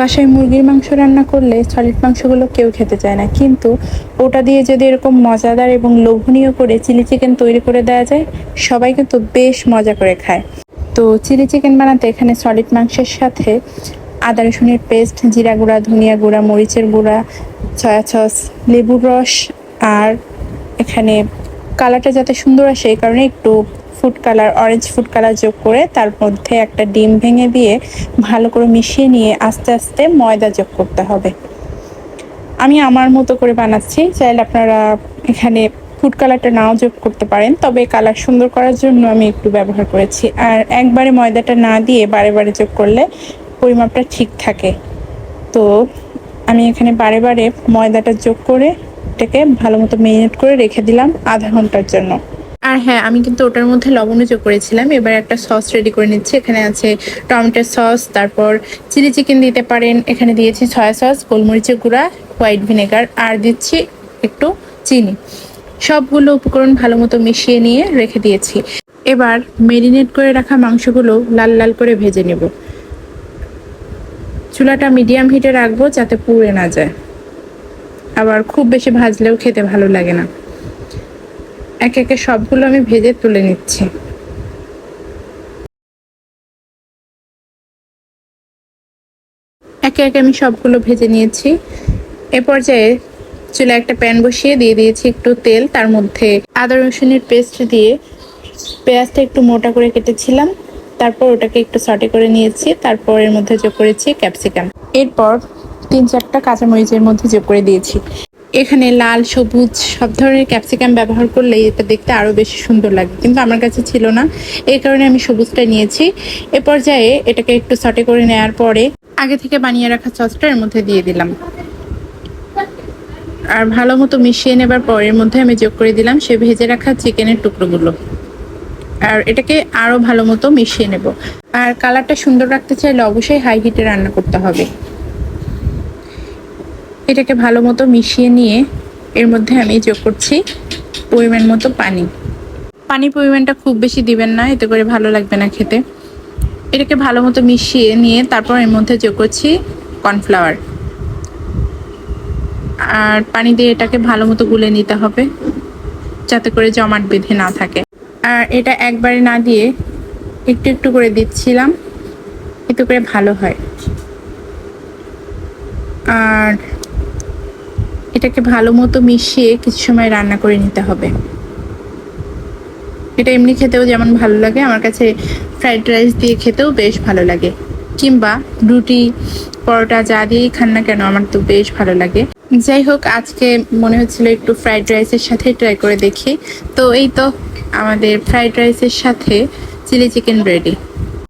বাসায় মুরগির মাংস রান্না করলে সলিড মাংসগুলো কেউ খেতে চায় না। কিন্তু ওটা দিয়ে যদি এরকম মজাদার এবং লোভনীয় করে চিলি চিকেন তৈরি করে দেওয়া যায়, সবাই কিন্তু বেশ মজা করে খায়। তো চিলি চিকেন বানাতে এখানে সলিড মাংসের সাথে আদা, রসুনের পেস্ট, জিরা গুঁড়া, ধনিয়া গুঁড়া, মরিচের গুঁড়া, সয়া সস, লেবুর রস আর এখানে কালারটা যাতে সুন্দর আসে, এই কারণে একটু food colour orange food colour যোগ করে তার মধ্যে একটা ডিম ভেঙে দিয়ে ভালো করে মিশিয়ে নিয়ে আস্তে আস্তে ময়দা যোগ করতে হবে। আমি আমার মতো করে বানাচ্ছি, চাইলে আপনারা এখানে ফুড কালারটা নাও যোগ করতে পারেন, তবে কালার সুন্দর করার জন্য আমি একটু ব্যবহার করেছি। আর একবারে ময়দাটা না দিয়ে বারে বারে যোগ করলে পরিমাপটা ঠিক থাকে। তো আমি এখানে বারে বারে ময়দাটা যোগ করে এটাকে ভালো মতো মেরিনেট করে রেখে দিলাম আধা ঘণ্টার জন্য। আর হ্যাঁ আমি কিন্তু ওটার মধ্যে লবণও যোগ করেছিলাম। এবার একটা সস রেডি করে নিচ্ছি। এখানে আছে টমেটো সস তারপর চিলি চিকেন দিতে পারেন। এখানে দিয়েছি সয়া সস গোলমরিচের গুঁড়া হোয়াইট ভিনেগার আর দিচ্ছি একটু চিনি। সবগুলো উপকরণ ভালো মতো মিশিয়ে নিয়ে রেখে দিয়েছি। এবার মেরিনেট করে রাখা মাংসগুলো লাল লাল করে ভেজে নেব। চুলাটা মিডিয়াম হিটে রাখব যাতে পুড়ে না যায়। আবার খুব বেশি ভাজলেও খেতে ভালো লাগে না। একে একে সবগুলো আমি ভেজে তুলে নিচ্ছি। একে একে আমি সবগুলো ভেজে নিয়েছি। এ পর্যায়ে চুলে একটা প্যান বসিয়ে দিয়ে দিয়েছি একটু তেল, তার মধ্যে আদা রসুনের পেস্ট দিয়ে পেঁয়াজটা একটু মোটা করে কেটেছিলাম। তারপর ওটাকে একটু সটে করে নিয়েছি, তারপর এর মধ্যে যোগ করেছি ক্যাপসিকাম। এরপর তিন চারটা কাঁচামরিচের মধ্যে যোগ করে দিয়েছি। এখানে লাল, সবুজ, সব ধরনের ক্যাপসিকাম ব্যবহার করলে এটা দেখতে আরও বেশি সুন্দর লাগে। কিন্তু আমার কাছে ছিল না। এই কারণে আমি সবুজটা নিয়েছি। এ পর্যায়ে এটাকে একটু সটে করে নেওয়ার পরে আগে থেকে বানিয়ে রাখা সসটা এর মধ্যে দিয়ে দিলাম। আর ভালো মতো মিশিয়ে নেবার পর এর মধ্যে আমি যোগ করে দিলাম সে ভেজে রাখা চিকেনের টুকরোগুলো। আর এটাকে আরও ভালো মতো মিশিয়ে নেব। আর কালারটা সুন্দর রাখতে চাইলে অবশ্যই হাই হিটে রান্না করতে হবে। এটাকে ভালো মতো মিশিয়ে নিয়ে এর মধ্যে আমি যোগ করছি পরিমাণ মতো পানি। পানি পরিমাণটা খুব বেশি দিবেন না, এতে করে ভালো লাগবে না খেতে। এটাকে ভালো মতো মিশিয়ে নিয়ে তারপর এর মধ্যে যোগ করছি কর্নফ্লাওয়ার। আর পানি দিয়ে এটাকে ভালো মতো গুলে নিতে হবে, যাতে করে জমাট বেঁধে না থাকে। আর এটা একবারে না দিয়ে একটু একটু করে দিচ্ছিলাম, এতে করে ভালো হয়। আর এটাকে ভালো মতো মিশিয়ে কিছু সময় রান্না করে নিতে হবে। এটা এমনি খেতেও যেমন ভালো লাগে, আমার কাছে ফ্রাইড রাইস দিয়ে খেতেও বেশ ভালো লাগে। কিংবা রুটি, পরোটা যা দিয়েই খান না কেন, আমার তো বেশ ভালো লাগে। যাই হোক, আজকে মনে হচ্ছিল একটু ফ্রাইড রাইসের সাথে ট্রাই করে দেখি। তো এই তো আমাদের ফ্রাইড রাইসের সাথে চিলি চিকেন রেডি